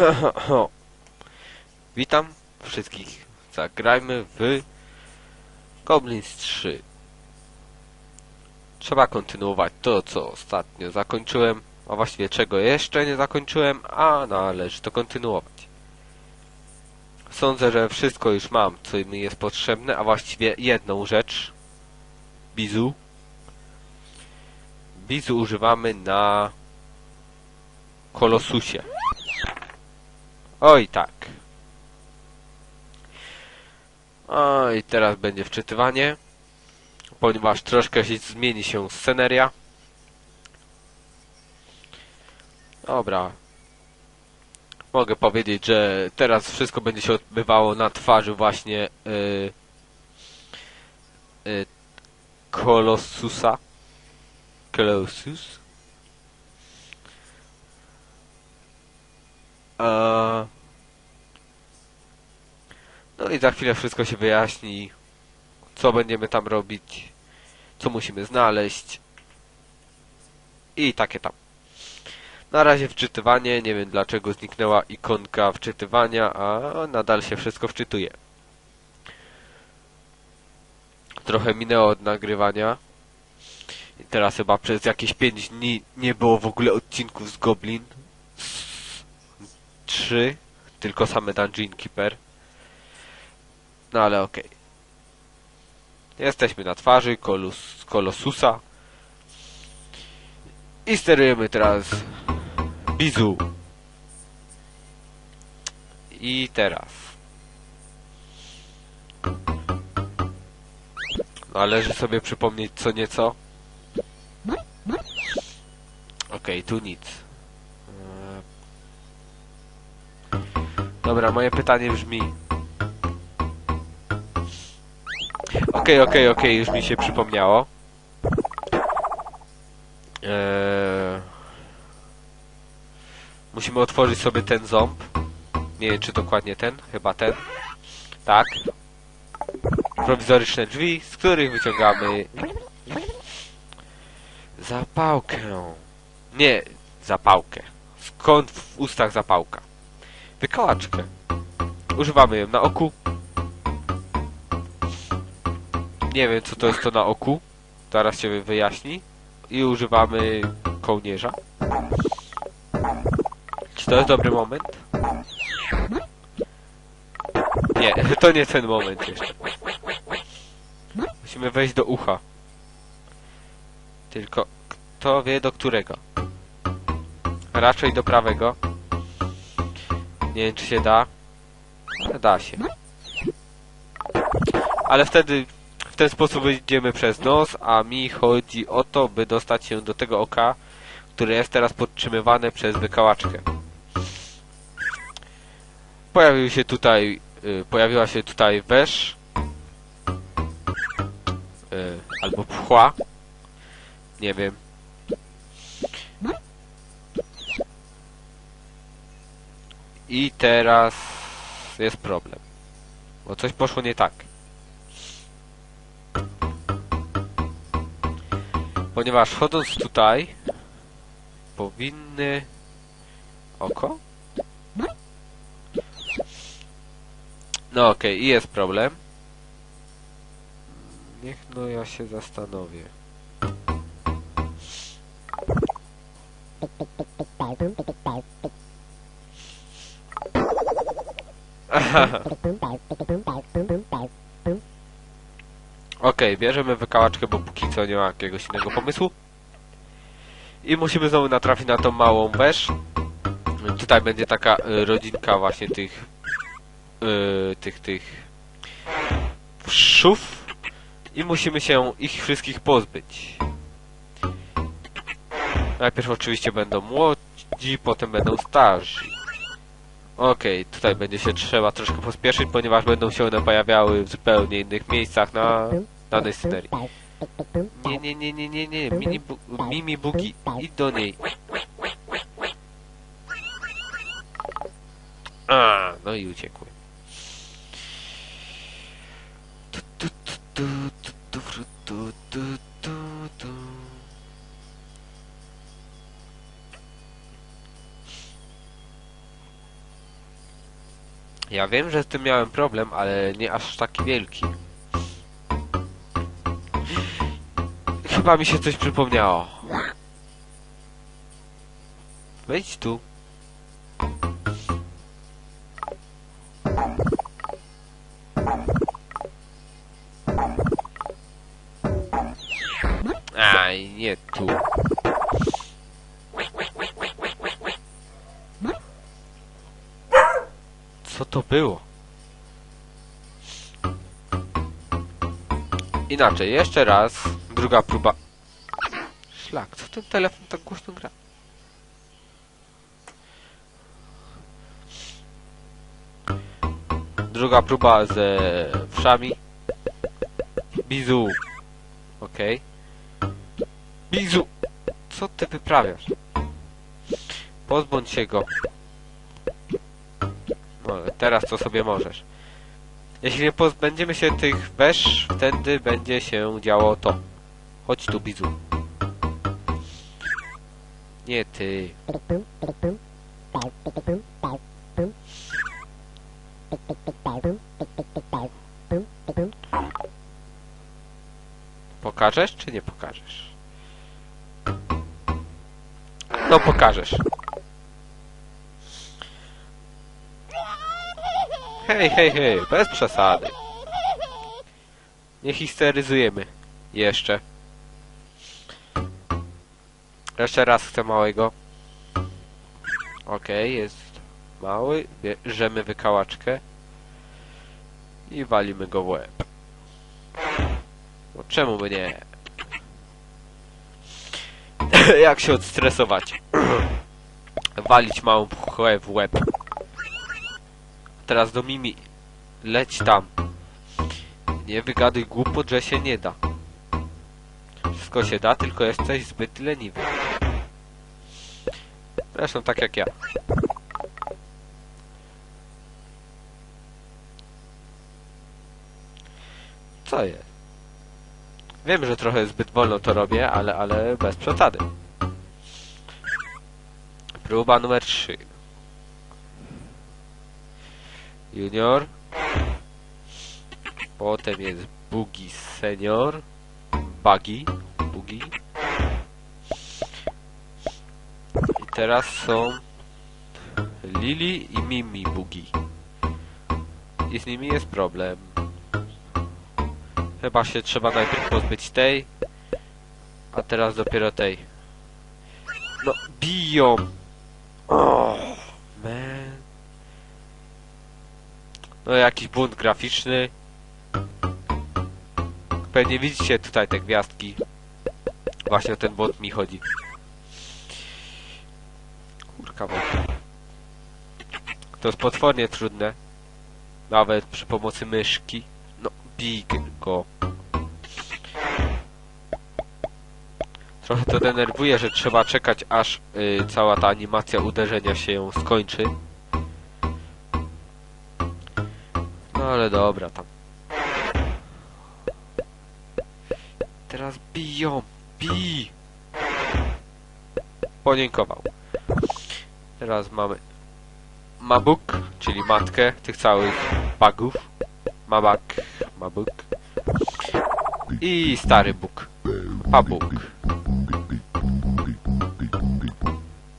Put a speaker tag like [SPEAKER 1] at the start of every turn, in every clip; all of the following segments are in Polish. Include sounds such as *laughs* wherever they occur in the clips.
[SPEAKER 1] *coughs* Witam wszystkich. Zagrajmy w Goblins 3. Trzeba kontynuować to, co ostatnio zakończyłem, a właściwie czego jeszcze nie zakończyłem, a należy to kontynuować. Sądzę, że wszystko już mam, co mi jest potrzebne, a właściwie jedną rzecz. Bizu. Bizu używamy na Kolosusie. Oj tak. I teraz będzie wczytywanie, ponieważ troszkę się zmieni się sceneria. Dobra. Mogę powiedzieć, że teraz wszystko będzie się odbywało na twarzy właśnie yy, yy. No i za chwilę wszystko się wyjaśni. Co będziemy tam robić. Co musimy znaleźć. I takie tam. Na razie wczytywanie. Nie wiem dlaczego zniknęła ikonka wczytywania, a nadal się wszystko wczytuje. Trochę minęło od nagrywania. I teraz chyba przez jakieś 5 dni nie było w ogóle odcinków z Goblin. 3, tylko same Dungeon Keeper. No ale okej. Jesteśmy na twarzy kolus, Kolosusa. I sterujemy teraz Bizu. I teraz. Należy sobie przypomnieć co nieco. Okej, tu nic. Dobra, moje pytanie brzmi. Okej, okej, okej, już mi się przypomniało. Eee... Musimy otworzyć sobie ten ząb. Nie wiem, czy dokładnie ten. Chyba ten. Tak. Prowizoryczne drzwi, z których wyciągamy zapałkę. Nie, zapałkę. Skąd w ustach zapałka? Wykałaczkę. Używamy ją na oku. Nie wiem, co to jest to na oku. Zaraz się wyjaśni. I używamy kołnierza. Czy to jest dobry moment? Nie, *laughs* to nie ten moment jeszcze. Musimy wejść do ucha. Tylko kto wie do którego? Raczej do prawego. Nie wiem, czy się da. Ale da się. Ale wtedy w ten sposób wyjdziemy przez nos, a mi chodzi o to, by dostać się do tego oka, które jest teraz podtrzymywane przez wykałaczkę. Pojawił się tutaj, y, pojawiła się tutaj wesz, y, albo pchła, nie wiem. I teraz jest problem. Bo coś poszło nie tak. Ponieważ wchodząc tutaj powinny oko? No okej, i jest problem. Niech no ja się zastanowię. Okej, bierzemy wykałaczkę, bo póki co nie ma jakiegoś innego pomysłu. I musimy znowu natrafić na tą małą wesz. Tutaj będzie taka y, rodzinka właśnie tych y, tych tych wszów i musimy się ich wszystkich pozbyć. Najpierw oczywiście będą młodzi, potem będą starzy. Okej, tutaj będzie się trzeba troszkę pospieszyć, ponieważ będą się one pojawiały w zupełnie innych miejscach na danej scenerii. Nie, nie, nie, nie, nie, nie, mini bu Mimi Bugi, idź do niej. A, no i uciekły. Ja wiem, że z tym miałem problem, ale nie aż taki wielki. Chyba mi się coś przypomniało. Wejdź tu. Było? Inaczej, jeszcze raz. Druga próba. Szlak, co ten telefon tak głośno gra? Druga próba ze wszami. Bizu. Okej. Bizu! Co ty wyprawiasz? Pozbądź się go. Teraz to sobie możesz. Jeśli nie pozbędziemy się tych wesz, wtedy będzie się działo to. Chodź tu, Bizu. Nie ty. Pokażesz czy nie pokażesz? No pokażesz. Hej, hej, hej, bez przesady. Nie histeryzujemy. Jeszcze. Jeszcze raz chcę małego. Okej, jest mały. Bierzemy wykałaczkę. I walimy go w łeb. No czemu by nie? *coughs* Jak się odstresować? *coughs* Walić małą pchłę w łeb. Teraz do Mimi. Leć tam. Nie wygaduj głupot, że się nie da. Wszystko się da, tylko jesteś zbyt leniwy. Zresztą tak jak ja. Co jest? Wiem, że trochę zbyt wolno to robię, ale, ale bez przesady. Próba numer 3. Junior. Potem jest Bugi Senior. Buggy. Bugi. I teraz są Lili i Mimi Bugi. I z nimi jest problem. Chyba się trzeba najpierw pozbyć tej, a teraz dopiero tej. No, biją! Oh, No, jakiś błąd graficzny. Pewnie widzicie tutaj te gwiazdki. Właśnie o ten błąd mi chodzi. Kurka wodna. To jest potwornie trudne. Nawet przy pomocy myszki. No, bij go. Trochę to denerwuje, że trzeba czekać aż y, cała ta animacja uderzenia się skończy. Ale dobra tam. Teraz biją. Bij! Podziękował. Teraz mamy Mabuk, czyli matkę tych całych bugów. Mabak, Mabuk. I stary Bóg. Pabuk.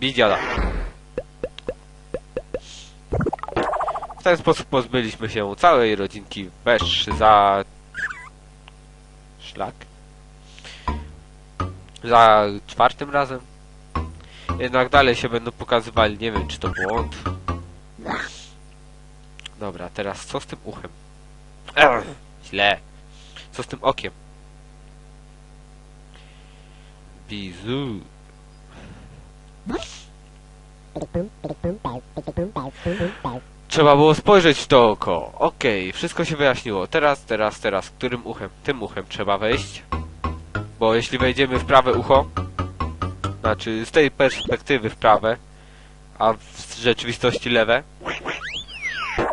[SPEAKER 1] Bij W ten sposób pozbyliśmy się całej rodzinki wesz za... Szlak? Za czwartym razem. Jednak dalej się będą pokazywali, nie wiem czy to błąd. Dobra, teraz co z tym uchem? Ech, źle. Co z tym okiem? Bizu. Trzeba było spojrzeć w to oko. Okej, wszystko się wyjaśniło. Teraz, teraz, teraz. Którym uchem? Tym uchem trzeba wejść. Bo jeśli wejdziemy w prawe ucho, znaczy z tej perspektywy w prawe, a w rzeczywistości lewe,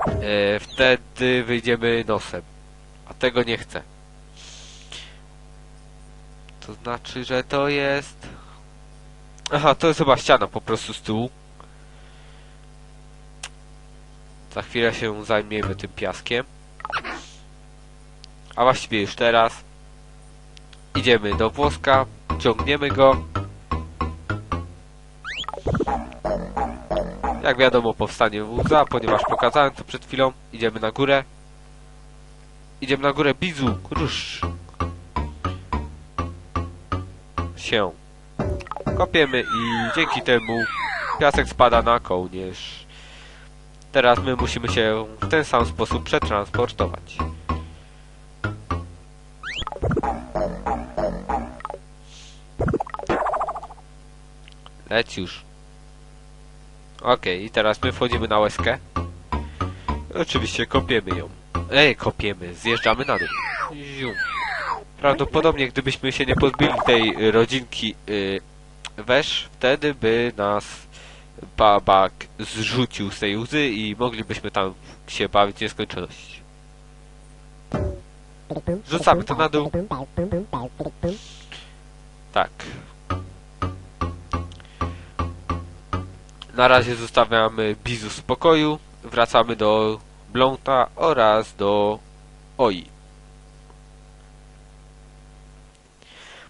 [SPEAKER 1] e, wtedy wyjdziemy nosem. A tego nie chcę. To znaczy, że to jest... Aha, to jest chyba ściana po prostu z tyłu. Za chwilę się zajmiemy tym piaskiem. A właściwie już teraz. Idziemy do włoska, ciągniemy go. Jak wiadomo powstanie łza, ponieważ pokazałem to przed chwilą. Idziemy na górę. Idziemy na górę, bizu, rusz. Się. Kopiemy i dzięki temu piasek spada na kołnierz. Teraz my musimy się w ten sam sposób przetransportować. Leć już. Okej, i teraz my wchodzimy na łezkę. Oczywiście kopiemy ją. Ej, kopiemy, zjeżdżamy na dół. Zium. Prawdopodobnie gdybyśmy się nie pozbyli tej rodzinki y, wesz, wtedy by nas babak zrzucił z tej łzy i moglibyśmy tam się bawić w nieskończoność. Rzucamy to na dół. Tak. Na razie zostawiamy Bizu w spokoju. Wracamy do Blonta oraz do Oi.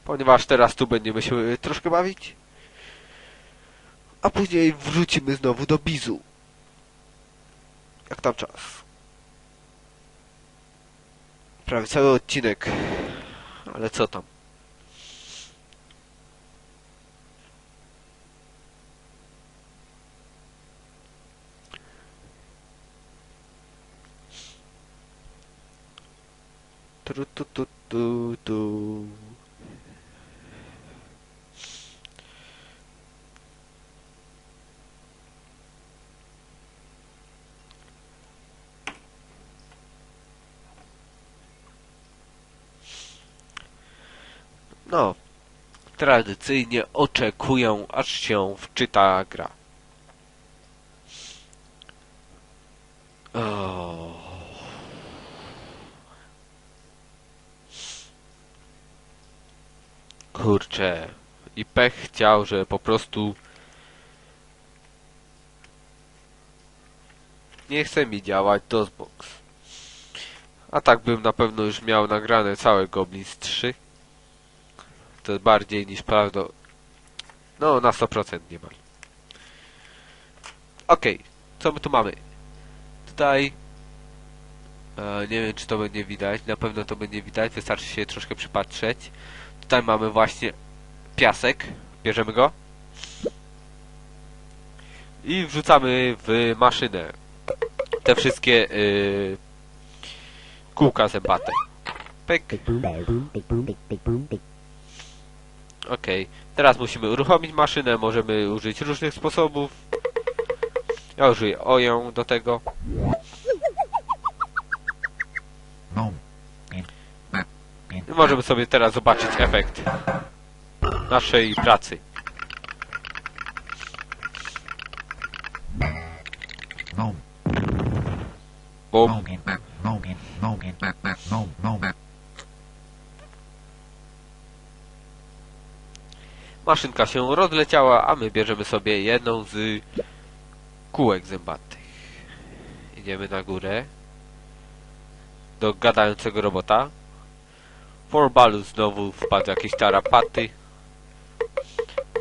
[SPEAKER 1] Ponieważ teraz tu będziemy się troszkę bawić. A później wrócimy znowu do Bizu. Jak tam czas? Prawie cały odcinek. Ale co tam? Tru, tu, tu, tu, tu. No, tradycyjnie oczekuję, aż się wczyta gra. O. Kurczę. I pech chciał, że po prostu nie chce mi działać DOSBox. A tak bym na pewno już miał nagrane całe Goblins 3. To bardziej niż prawda. No, na 100% niemal. Okej, co my tu mamy? Tutaj... E, nie wiem, czy to będzie widać. Na pewno to będzie widać. Wystarczy się troszkę przypatrzeć. Tutaj mamy właśnie piasek. Bierzemy go. I wrzucamy w maszynę. Te wszystkie y, kółka zębate. Pyk. Okej, teraz musimy uruchomić maszynę, możemy użyć różnych sposobów. Ja użyję oją do tego. I możemy sobie teraz zobaczyć efekt naszej pracy. Bum.
[SPEAKER 2] no, no, no, no, no, no.
[SPEAKER 1] Maszynka się rozleciała, a my bierzemy sobie jedną z kółek zębatych. Idziemy na górę. Do gadającego robota. For Balu znowu wpadł jakieś tarapaty.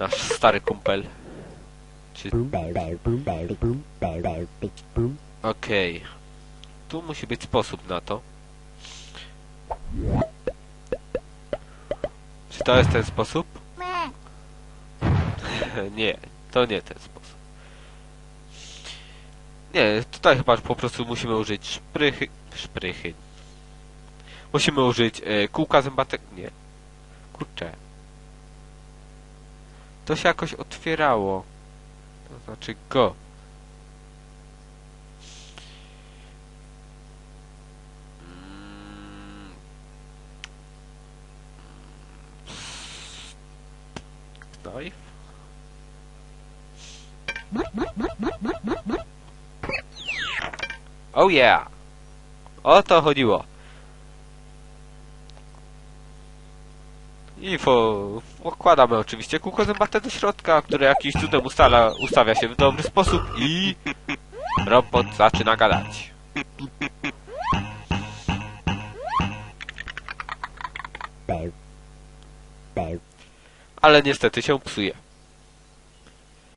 [SPEAKER 1] Nasz stary kumpel. Czy... Okej. Tu musi być sposób na to. Czy to jest ten sposób? *laughs* nie, to nie ten sposób. Nie, tutaj chyba po prostu musimy użyć szprychy. Szprychy. Musimy użyć e, kółka zębatek. Nie. Kurczę. To się jakoś otwierało. To znaczy go. Mm. Knife? Oh yeah! O to chodziło. I wkładamy oczywiście kółko zębate do środka, które jakiś cudem ustala, ustawia się w dobry sposób i Robot zaczyna gadać. Ale niestety się psuje.